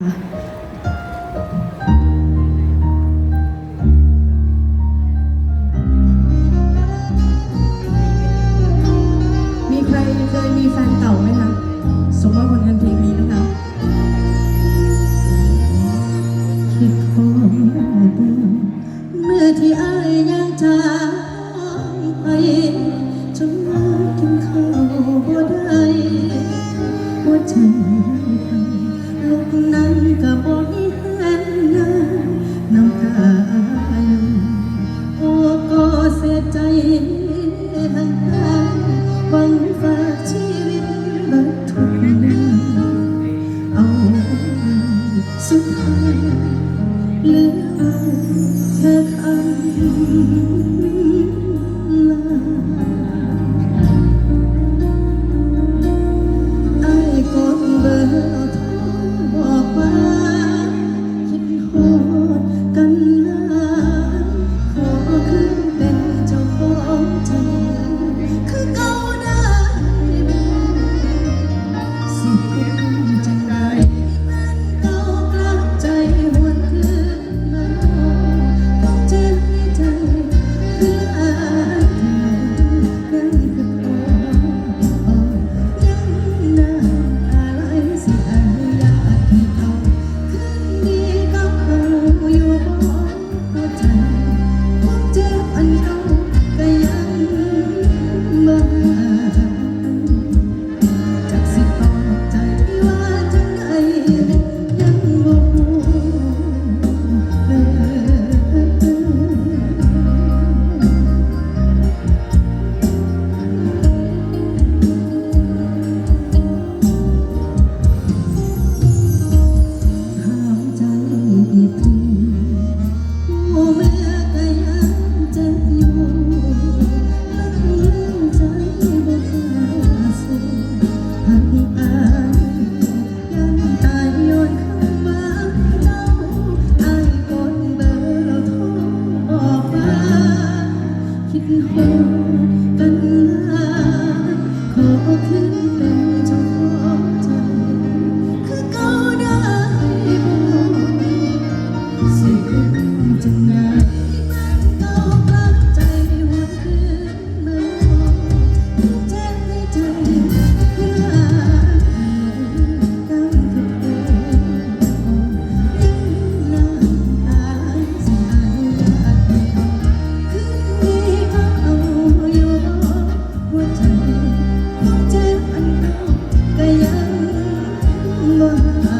มีใครเคยมีแฟนเก่าไหมคะ สมมติคนทันเพลงนี้นะคะคิดขอเมื่อที่อายยังจากไปจนมากินข้าวบ่ได้หัวใจ ใจมันพังหวังาชีวิตมาทุกเอาสุดท้เหลือไค่ love.